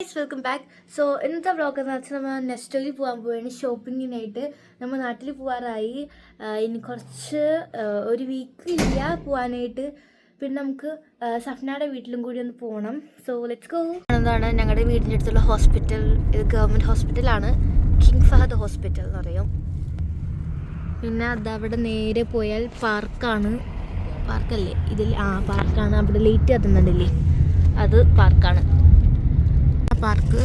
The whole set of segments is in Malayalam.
ഗൈസ് വെൽക്കം ബാക്ക് സോ ഇന്നത്തെ വ്ളോഗ് എന്ന് വെച്ചാൽ നമ്മൾ നെസ്റ്റോയിൽ പോകാൻ പോവുകയാണ് ഷോപ്പിങ്ങിനായിട്ട് നമ്മൾ നാട്ടിൽ പോകാറായി ഇനി കുറച്ച് ഒരു വീക്ക് ഇല്ല പോകാനായിട്ട് പിന്നെ നമുക്ക് സഫ്നയുടെ വീട്ടിലും കൂടി ഒന്ന് പോകണം സോ ലെറ്റ്സ് ഗോ എന്താണ് ഞങ്ങളുടെ വീടിന്റെ അടുത്തുള്ള ഹോസ്പിറ്റൽ ഇത് ഗവൺമെന്റ് ഹോസ്പിറ്റലാണ് കിങ് ഫഹദ് ഹോസ്പിറ്റൽ എന്ന് പറയും. പിന്നെ അതവിടെ നേരെ പോയാൽ പാർക്കാണ്. പാർക്കല്ലേ? ഇതിൽ ആ പാർക്കാണ്. അവിടെ ലേറ്റ് കത്തുന്നുണ്ടല്ലേ? അത് പാർക്കാണ്. പാർക്ക്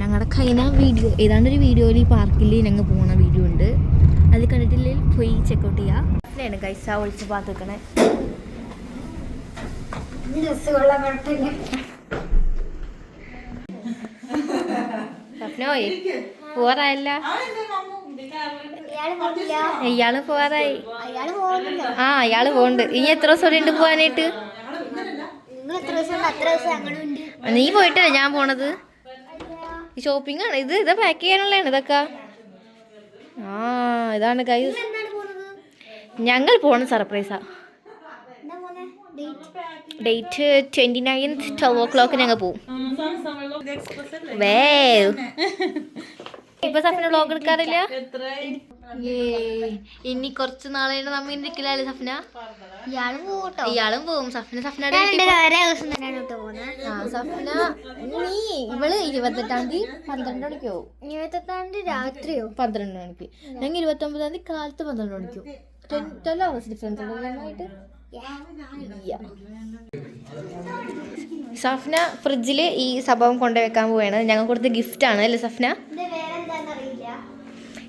ഞങ്ങളുടെ കൈന വീഡിയോ ഏതാണ്ട് ഒരു വീഡിയോയിൽ ഈ പാർക്കിൽ ഞങ്ങൾ പോകുന്ന വീഡിയോ ഉണ്ട്. അത് കണ്ടിട്ടില്ലെങ്കിൽ പോയി ചെക്കൗട്ട് ചെയ്യാം. അങ്ങനെയാണ് ഗൈസ ഒളിച്ച് സ്വപ്നോയ് പോവാറായല്ല. ഇയാൾ പോവാറായി. ആ അയാൾ പോണ്ട് ഇനി എത്ര ദിവസം ഉണ്ട് പോവാനായിട്ട്? നീ പോയിട്ടല്ലേ ഞാൻ പോണത്? ഷോപ്പിംഗ് ആണ്. ഇത് ഇതാ പാക്ക് ചെയ്യാനുള്ളതാണ് ഇതൊക്കെ. ആ ഇതാണ് കൈ ഞങ്ങൾ പോണ സർപ്രൈസാ date twenty ninth twelve o'clock ഞങ്ങൾ പോവും. വേ ഇപ്പൊ സഫന വ്ളോഗ് എടുക്കാറില്ല. ഇനി കുറച്ച് നാളെ നമ്മ ഇരിക്കില്ല സഫന? ഇയാൾ പോട്ടോ ഇയാളും പോവും. സഫന സഫിനയുടെ സഫിന നീ ഇവൾ ഇരുപത്തെട്ടാം തീയതി പന്ത്രണ്ട് മണിക്ക് ഇരുപത്തെട്ടാം തീയതി രാത്രിയോ പന്ത്രണ്ട് മണിക്ക്. ഞങ്ങൾ ഇരുപത്തി ഒമ്പതാം തീയതി കാലത്ത് പന്ത്രണ്ട് മണിക്ക് ട്വൽവ് അവേഴ്സ് ഡിഫറൻസ് ഉള്ളതായിട്ട് സഫ്ന ഫ്രിഡ്ജിൽ ഈ സംഭവം കൊണ്ടുവെക്കാൻ പോവുകയാണ് ഞങ്ങൾ കൊടുത്ത ഗിഫ്റ്റ് ആണ് അല്ലേ സഫ്ന?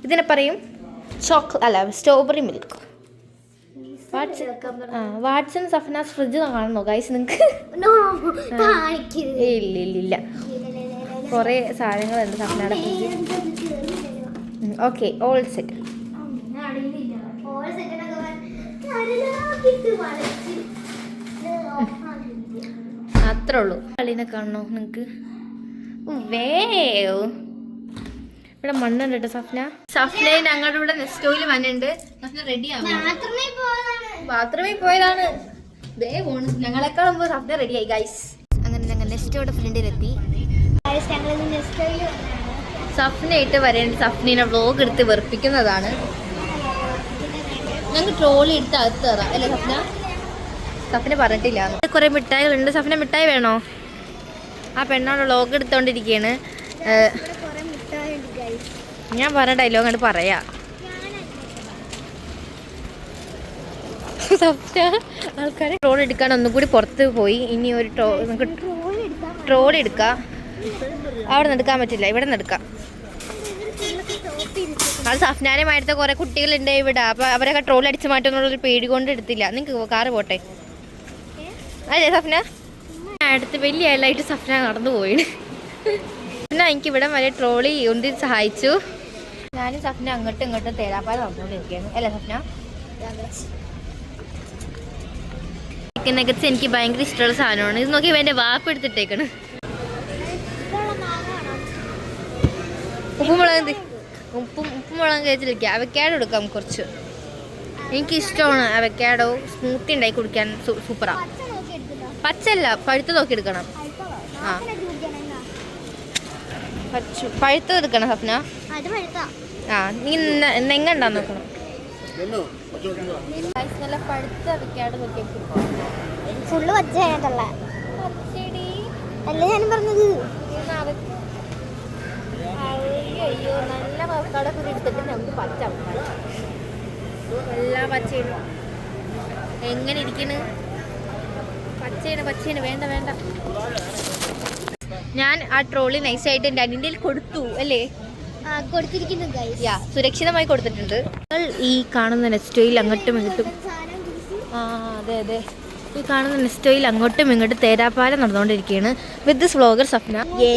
ഇതിനെ പറയും ചോക്ലേറ്റ് അല്ല സ്ട്രോബെറി മിൽക്ക് വാട്സൺ സഫനാസ് ഫ്രിഡ്ജ് കാണണോ ഗൈസ് നിങ്ങൾക്ക് കുറെ ഇല്ല ഇല്ല ഇല്ല. കുറേ സാധനങ്ങളുണ്ട് സഫനയുടെ ഫ്രിഡ്ജ് ഓക്കെ ഓൾ സെറ്റ് അത്രേ ഉള്ളൂ. കളിനെ കാണണോ നിങ്ങക്ക്? വേ ഇവിടെ മണ്ണുണ്ട് കേട്ടോ സഫ്ന? സഫ്ന ഞങ്ങളുടെ ഇവിടെ നെസ്റ്റോയിൽ മണ്ണുണ്ട് സഫ്ന റെഡി ആവും? ബാത്റൂമിൽ പോയതാണ്. ദേ പോണ്. ഞങ്ങളെക്കാൾ മുമ്പ് സഫ്ന റെഡി ആയി ഗൈസ് അങ്ങനെ ഞങ്ങൾ നെസ്റ്റോയുടെ ഫ്രണ്ടിലെത്തി സഫ്നയായിട്ട് വരേണ്ട സഫ്നീനെ വ്ലോഗ് എടുത്ത് വെറുപ്പിക്കുന്നതാണ്. ഞങ്ങൾ ട്രോളി എടുത്ത് അകത്ത് കയറാം അല്ലേ സഫ്ന? സഫ്ന പറഞ്ഞിട്ടില്ല. കുറെ മിഠായികളുണ്ട്. സഫ്ന മിഠായി വേണോ? ആ പെണ്ണോട് വ്ലോഗ് എടുത്തോണ്ടിരിക്കുകയാണ് ഏഹ്, കുറെ മിഠായി ഉണ്ട് ഗൈസ് ഞാൻ പറഞ്ഞ ഡയലോഗ് അങ്ങോട്ട് പറയാ. ആൾക്കാരെ ട്രോൾ എടുക്കാൻ ഒന്നും കൂടി പുറത്ത് പോയി. ഇനി ഒരു ട്രോ നമുക്ക് ട്രോൾ എടുക്കാം. അവിടെ നിന്ന് എടുക്കാൻ പറ്റില്ല ഇവിടെ നിന്ന് അത് മാറ്റത്തെ കുറെ കുട്ടികളുണ്ട് ഇവിടെ. അപ്പൊ അവരൊക്കെ ട്രോൾ അടിച്ചു മാറ്റുന്നുള്ളൊരു പേടി കൊണ്ട് എടുത്തില്ല. നിങ്ങൾക്ക് കാറ് പോട്ടെ? അല്ലേ സഫ്ന. അടുത്ത് വലിയ ആളായിട്ട് സഫ്ന നടന്നു പോയിന് പിന്നെ എനിക്ക് ഇവിടെ വരെ ട്രോളി ഉണ്ടി സഹായിച്ചു. ഞാനും സഫ്ന അങ്ങോട്ടും ഇങ്ങോട്ടും തേരാപ്പാല നടന്നുകൊണ്ടിരിക്കുകയാണ്. അല്ലേ സഫ്ന? ചിക്കൻ നഗറ്റ്സ് എനിക്ക് ഭയങ്കര ഇഷ്ടമുള്ള സാധനമാണ്. ഇത് നോക്കി എന്റെ വാപ്പ് എടുത്തിട്ടേക്കണ്. ഉപ്പുമുളക് ഉപ്പും ഉപ്പുമുളകും കഴിച്ചിരിക്കുക അവക്കാഡോ എടുക്കാം കുറച്ച്. എനിക്ക് ഇഷ്ടമാണ് അവക്കാഡോ സ്മൂത്തി ഉണ്ടായി കുടിക്കാൻ സൂപ്പറാ പച്ചല്ല പഴുത്ത് നോക്കി എടുക്കണം. ആ. പഴുത്തത് എടുക്കണം പഴുത്താ ആ നീ നെങ്ങണ്ടാ നോക്കണം? നല്ല പഴുത്ത അവക്കാഡോ നോക്കി ഫുള്ള് പച്ച കഴിഞ്ഞിട്ടുള്ള. അല്ല ഞാൻ പറഞ്ഞത്. അയ്യോ നല്ല എടുത്തിട്ട് നമുക്ക് പച്ച എല്ലാ എങ്ങനെ ഇരിക്കണ്? വേണ്ട വേണ്ട. ഞാൻ ആ ട്രോളി നൈസായിട്ട് എന്റെ അനിന്റെ കൊടുത്തു അല്ലേ? യാ സുരക്ഷിതമായി കൊടുത്തിട്ടുണ്ട്. നിങ്ങൾ ഈ കാണുന്ന നെസ്റ്റോയിൽ അങ്ങോട്ടും ഇങ്ങോട്ടും ആ അതെ അതെ. ഈ കാണുന്ന നെസ്റ്റോയിൽ അങ്ങോട്ടും ഇങ്ങോട്ടും തേരാപ്പാലം നടന്നുകൊണ്ടിരിക്കുകയാണ് വിത്ത് ദിസ് വ്ളോഗർ സ്വപ്ന ഏ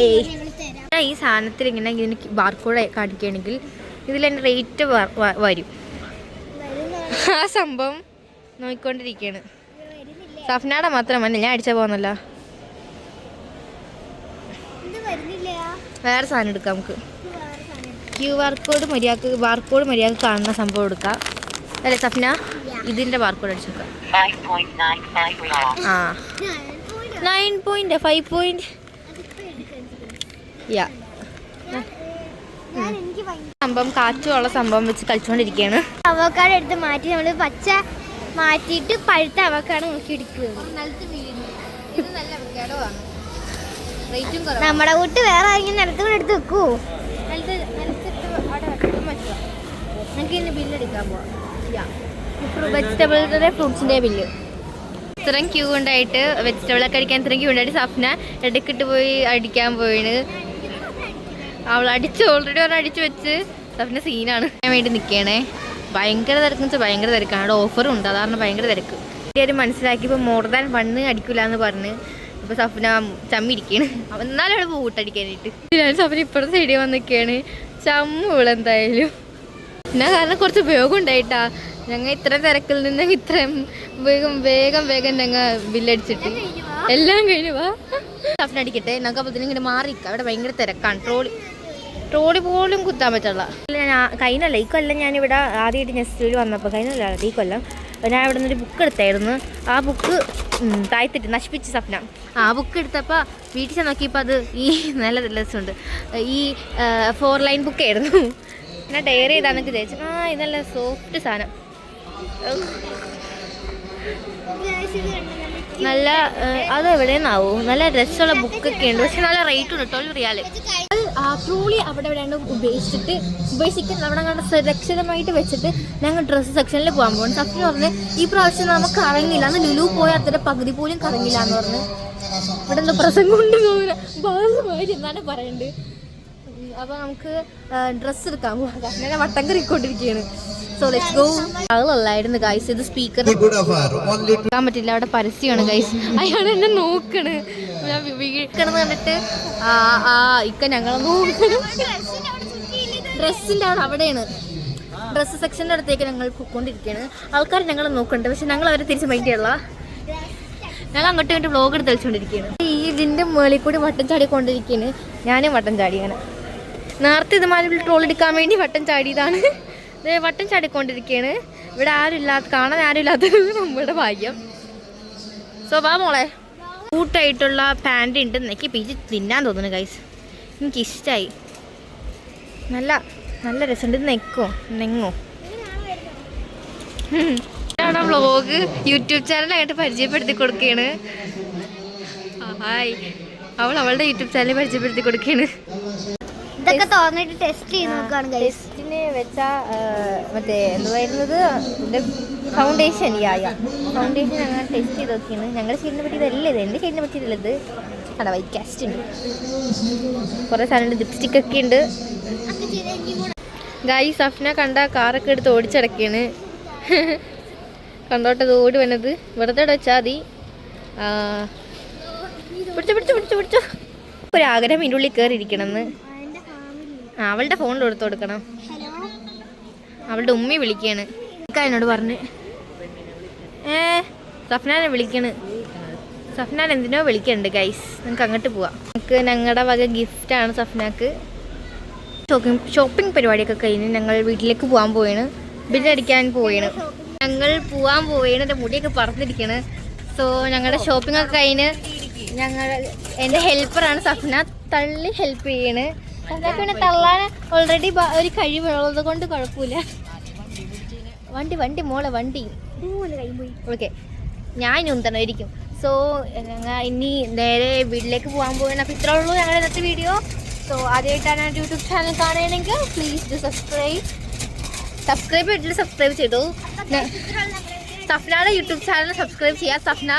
ഈ സാധനത്തിൽ ഇങ്ങനെ ഇതിന് ബാർക്കോഡ് കാണിക്കുകയാണെങ്കിൽ ഇതിൽ എന്റെ റേറ്റ് വരും. ആ സംഭവം നോക്കിക്കൊണ്ടിരിക്കുകയാണ്. മാത്രം മാത്രമല്ല ഞാൻ അടിച്ച പോകുന്നല്ല വേറെ സാധനം എടുക്കാം നമുക്ക്. ക്യു ആർ കോഡ് മര്യാദയ്ക്ക് ബാർകോഡ് മര്യാദയ്ക്ക് കാണുന്ന സംഭവം എടുക്കാം. അല്ലേ സഫ്ന? ഇതിന്റെ ബാർകോഡ് അടിച്ചേക്കാം 5.95 real. ആ. നയൻ പോയിന്റ് ഫൈവ് പോയിന്റ് യാ സംഭവം കാറ്റുള്ള സംഭവം വെച്ച് കളിച്ചുകൊണ്ടിരിക്കുകയാണ് അവക്കാട് എടുത്ത് മാറ്റി നമ്മൾ പച്ച മാറ്റിയിട്ട് പഴുത്ത അവക്കാട് നോക്കി എടുക്കുകയാണ്. നമ്മുടെ കൂട്ട് വേറെ ആരെങ്കിലും നിലത്ത് കൂടെ എടുത്ത് വെക്കൂ. ഫ്രൂട്ട്സിന്റെ ബില്ല് ഇത്രയും ക്യൂ ഉണ്ടായിട്ട് വെജിറ്റബിൾ ഒക്കെ അടിക്കാൻ ഇത്രയും ക്യൂ ഉണ്ടായിട്ട് സഫ്ന ഇടയ്ക്കിട്ട് പോയി അടിക്കാൻ പോയിന് അവൾ അടിച്ച് ഓൾറെഡി ഒരെണ്ണം അടിച്ചു വെച്ച് സഫ്ന സീനാണ് ഞാൻ വേണ്ടി നിൽക്കണേ ഭയങ്കര തിരക്കെന്ന് വെച്ചാൽ ഭയങ്കര തിരക്കാണ്. അവിടെ ഓഫറും ഉണ്ട്. അതാണ് ഭയങ്കര തിരക്ക്. എല്ലാവരും മനസ്സിലാക്കി ഇപ്പോൾ മോർ ദാൻ വണ്ണ് അടിക്കില്ല എന്ന് പറഞ്ഞ് ഇപ്പോൾ സഫ്ന ചമ്മിരിക്കുകയാണ് അവൻ എന്നാലും അവിടെ പൂട്ടടിക്കാനായിട്ട് ഞാൻ സഫിന ഇപ്പോഴത്തെ സൈഡിൽ വന്ന് നിൽക്കുകയാണ്. ചമ്മ ഇവളെന്തായാലും. പിന്നെ കാരണം കുറച്ച് ഉപയോഗം ഉണ്ടായിട്ടാ ഞങ്ങൾ ഇത്ര തിരക്കിൽ നിന്ന് ഇത്രയും വേഗം വേഗം വേഗം ഞങ്ങൾ ബില്ലടിച്ചിട്ട് എല്ലാം കഴിഞ്ഞു വാ. ഞങ്ങൾക്ക് അപ്പോൾ ഇങ്ങനെ മാറിക്കാം അവിടെ ഭയങ്കര തിരക്കാണ്. ട്രോളി ട്രോളി പോലും കുത്താൻ പറ്റുള്ള ഞാൻ കഴിഞ്ഞല്ല. ഈ കൊല്ലം ഞാനിവിടെ ആദ്യമായിട്ട് നെസ്റ്റൂരിൽ വന്നപ്പോൾ കഴിഞ്ഞല്ല ഈ കൊല്ലം. ഞാൻ ഇവിടെ നിന്നൊരു ബുക്ക് എടുത്തായിരുന്നു. ആ ബുക്ക് താഴ്ത്തിട്ട് നശിപ്പിച്ച് സ്വപ്നം. ആ ബുക്ക് എടുത്തപ്പോൾ വീട്ടിൽ ചെന്ന് നോക്കിയപ്പോൾ അത് ഈ നല്ല രസമുണ്ട്. ഈ ഫോർ ലൈൻ ബുക്കായിരുന്നു ഞാൻ ഡയറി ചെയ്താന്നൊക്കെ വിചാരിച്ചു ആ ഇതല്ല സോഫ്റ്റ് സാധനം. നല്ല അത് എവിടെയെന്നാവോ നല്ല രസമുള്ള ബുക്കൊക്കെ ഉണ്ട്. പക്ഷെ നല്ല റേറ്റ് ഉണ്ട് ട്വൽവ് റിയാൽ ട്രൂളി അവിടെ എവിടെയാണ് ഉപേക്ഷിച്ചിട്ട് ഉപേക്ഷിക്കുന്ന അവിടെ കണ്ട സുരക്ഷിതമായിട്ട് വെച്ചിട്ട് ഞങ്ങൾ ഡ്രസ്സ് സെക്ഷനിൽ പോകാൻ പോകും സത്യം പറഞ്ഞ് ഈ പ്രാവശ്യം നമുക്ക് കറങ്ങില്ല അന്ന് ലുലു പോയ അത്ര പകുതി പോലും കറങ്ങില്ല എന്ന് പറഞ്ഞ്. ഇവിടെ എന്തോ പ്രസംഗം ഉണ്ട് ഭാഗമായി എന്നാണ് പറയുന്നത്. അപ്പോൾ നമുക്ക് ഡ്രസ്സ് എടുക്കാൻ പോകാം വട്ടം കറിക്കൊണ്ടിരിക്കുകയാണ് സോ ലെറ്റ്സ് ഗോ ആളല്ലായിരുന്നു ഗൈസ് ഇത് സ്പീക്കർ എടുക്കാൻ പറ്റില്ല. അവിടെ പരസ്യമാണ് ഗൈസ് അയാൾ എന്നെ നോക്കണ്. വീഴ്ക്കണെന്ന് പറഞ്ഞിട്ട് കണ്ടിട്ട് ആ ആ ഇക്ക ഞങ്ങളെ നോക്കണം. ഡ്രസ്സിന്റെ അവിടെ അവിടെയാണ്. ഡ്രസ്സ് സെക്ഷന്റെ അടുത്തേക്ക് ഞങ്ങൾ പോയിക്കൊണ്ടിരിക്കുകയാണ് ആൾക്കാർ ഞങ്ങൾ നോക്കുന്നുണ്ട് പക്ഷെ ഞങ്ങൾ അവരെ തിരിച്ച് മൈൻഡ് ചെയ്യല്ല ഞങ്ങൾ അങ്ങോട്ടും ഇങ്ങോട്ട് വ്ളോഗ് എടുത്ത് കളിച്ചുകൊണ്ടിരിക്കുകയാണ് ഈ ഇതിന്റെ മുകളിൽ കൂടി വട്ടം ചാടിക്കൊണ്ടിരിക്കുകയാണ് ഞാനും വട്ടം ചാടിയാണ് നേരത്തെ ഇതുമാതിരി ട്രോൾ എടുക്കാൻ വേണ്ടി വട്ടം ചാടിയതാണ്. ദേ വട്ടം ചാടിക്കൊണ്ടിരിക്കുകയാണ് ഇവിടെ ആരും ഇല്ലാത്ത കാണാൻ ആരും നമ്മുടെ ഭാഗ്യം. സോ വാ മോളെ. കൂട്ടായിട്ടുള്ള പാന്റ് ഉണ്ട്. എനിക്ക് പീച്ച് തിന്നാൻ തോന്നുന്നു ഗൈസ് എനിക്ക് ഇഷ്ടമായി നല്ല നല്ല രസമുണ്ട്. ഇത് നെക്കോ? നെങ്ങോ? ഇതാണ് വ്ളോഗ് യൂട്യൂബ് ചാനലായിട്ട് പരിചയപ്പെടുത്തി കൊടുക്കുകയാണ് ഹായ്. അവൾ അവളുടെ യൂട്യൂബ് ചാനൽ പരിചയപ്പെടുത്തി കൊടുക്കുകയാണ് ഇതൊക്കെ തോന്നിട്ട് ടെസ്റ്റ് ചെയ്ത് നോക്കുകയാണ് ടെസ്റ്റിനെ വെച്ച മറ്റേ എന്തുവായിരുന്നത് ഫൗണ്ടേഷൻ യാ യാ ഫൗണ്ടേഷൻ ഞങ്ങൾ ടെസ്റ്റ് ചെയ്ത് നോക്കിയാണ്. ഞങ്ങളുടെ ഷെയ്ഡിനെ പറ്റിയതല്ല ഇത്. എന്റെ ഷെയ്ഡിനെ പറ്റിയില്ല ഇത്. അതാ വൈറ്റ് കാസ്റ്റ് ഉണ്ട്. കുറേ സാധനം ലിപ്സ്റ്റിക് ഒക്കെ ഉണ്ട്. ഗായി സഫ്ന കണ്ട കാറൊക്കെ എടുത്ത് ഓടിച്ചടക്കാണ്. കണ്ടോട്ടത് ഓടി വന്നത്. വെറുതെ വെച്ചാൽ മതി. പിടിച്ചോ പിടിച്ചോ പിടിച്ചോ ഒരു ഒരാഗ്രഹം ഇതിന്റെ ഉള്ളിൽ കയറി ഇരിക്കണമെന്ന് ആ, അവളുടെ ഫോണിൽ എടുത്തു കൊടുക്കണം. അവളുടെ ഉമ്മി വിളിക്കാണ്. എന്നോട് പറഞ്ഞ്. ഏ സഫ്നാനെ വിളിക്കണ്. സഫ്നാൻ എന്തിനോ വിളിക്കണ്ട് ഗൈസ് നമുക്ക് അങ്ങോട്ട് പോവാം. നമുക്ക് ഞങ്ങളുടെ വക ഗിഫ്റ്റാണ് സഫ്നാക്ക്. ഷോപ്പിംഗ് ഷോപ്പിംഗ് പരിപാടിയൊക്കെ കഴിഞ്ഞ് ഞങ്ങൾ വീട്ടിലേക്ക് പോകാൻ പോയാണ് ബില്ലടിക്കാൻ പോയാണ് ഞങ്ങൾ പോകാൻ പോവുകയാണ് എന്റെ മുടിയൊക്കെ പറന്നിരിക്കണ്. സോ ഞങ്ങളുടെ ഷോപ്പിംഗ് ഒക്കെ കഴിഞ്ഞ് ഞങ്ങൾ എന്റെ ഹെൽപ്പറാണ് സഫ്ന. തള്ളി ഹെൽപ്പ് ചെയ്യണ്. പിന്നെ തള്ളാൻ ഓൾറെഡി ഒരു കഴിവുള്ളത് കൊണ്ട് കുഴപ്പമില്ല. വണ്ടി വണ്ടി മോളെ വണ്ടി. ഓക്കെ. ഞാൻ ഉന്തണമായിരിക്കും സോ ഞങ്ങൾ ഇനി നേരെ വീട്ടിലേക്ക് പോകാൻ പോവുകയാണ് അപ്പോൾ ഇത്രേ ഉള്ളൂ ഞങ്ങളുടെ ഇന്നത്തെ വീഡിയോ സോ ആദ്യമായിട്ടാണ് യൂട്യൂബ് ചാനൽ കാണുകയാണെങ്കിൽ പ്ലീസ് ഡു സബ്സ്ക്രൈബ് സബ്സ്ക്രൈബ് ചെയ്തിട്ട് സബ്സ്ക്രൈബ് ചെയ്തു. സഫ്നയുടെ യൂട്യൂബ് ചാനൽ സബ്സ്ക്രൈബ് ചെയ്യുക സഫ്ന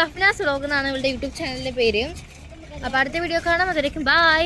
സഫ്നാസ് വ്ലോഗ് എന്നാണ് ഇവളുടെ യൂട്യൂബ് ചാനലിന്റെ പേര്. അപ്പോൾ അടുത്ത വീഡിയോ കാണാം. അതിലേക്കും ബൈ